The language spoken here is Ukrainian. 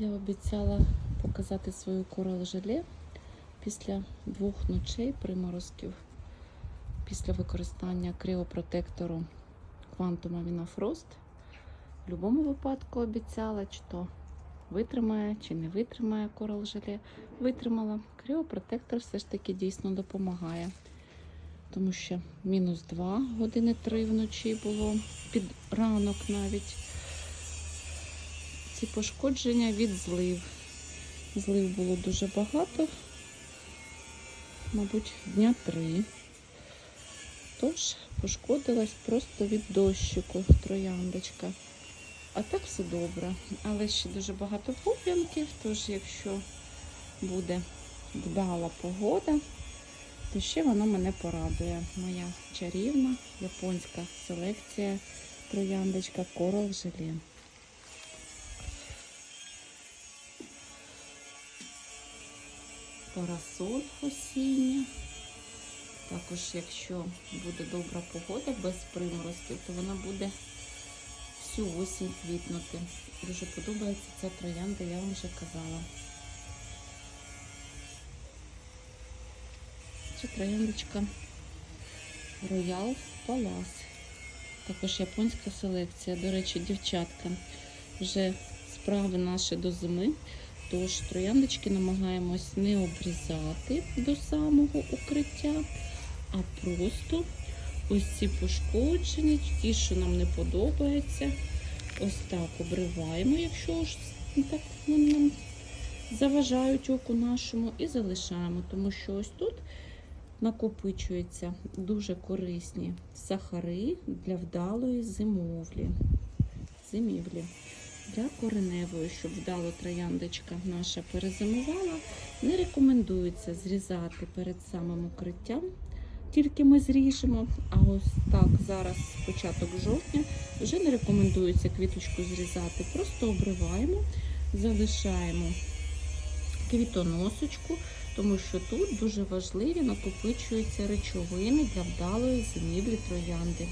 Я обіцяла показати свою корал желе після двох ночей приморозків, після використання криопротектору Quantum Frost. В будь-якому випадку обіцяла, чи то витримає, чи не витримає корал желе. Витримала. Криопротектор все ж таки дійсно допомагає. Тому що мінус 2 години 3 вночі було під ранок навіть ці пошкодження від злив. Злив було дуже багато, мабуть, дня три. Тож пошкодилась просто від дощику трояндочка. А так все добре. Але ще дуже багато пуп'янків, тож якщо буде вдала погода, то ще воно мене порадує. Моя чарівна японська селекція трояндочка Coral Желе. Парасоль осіння. Також, якщо буде добра погода без приморозків, то вона буде всю осінь квітнути. Дуже подобається ця троянда, я вам вже казала. Це трояндочка Royal Palace. Також японська селекція. До речі, дівчатка, вже справи наші до зими. Тож трояндочки намагаємось не обрізати до самого укриття, а просто ось ці пошкоджені, ті, що нам не подобається, ось так обриваємо, якщо ж так нам заважають оку нашому, і залишаємо, тому що ось тут накопичуються дуже корисні сахари для вдалої зимовлі. Зимівлі. Для кореневої, щоб вдало трояндочка наша перезимувала, не рекомендується зрізати перед самим укриттям. Тільки ми зріжемо, а ось так зараз, початок жовтня, вже не рекомендується квіточку зрізати. Просто обриваємо, залишаємо квітоносочку, тому що тут дуже важливі накопичуються речовини для вдалої зимівлі троянди.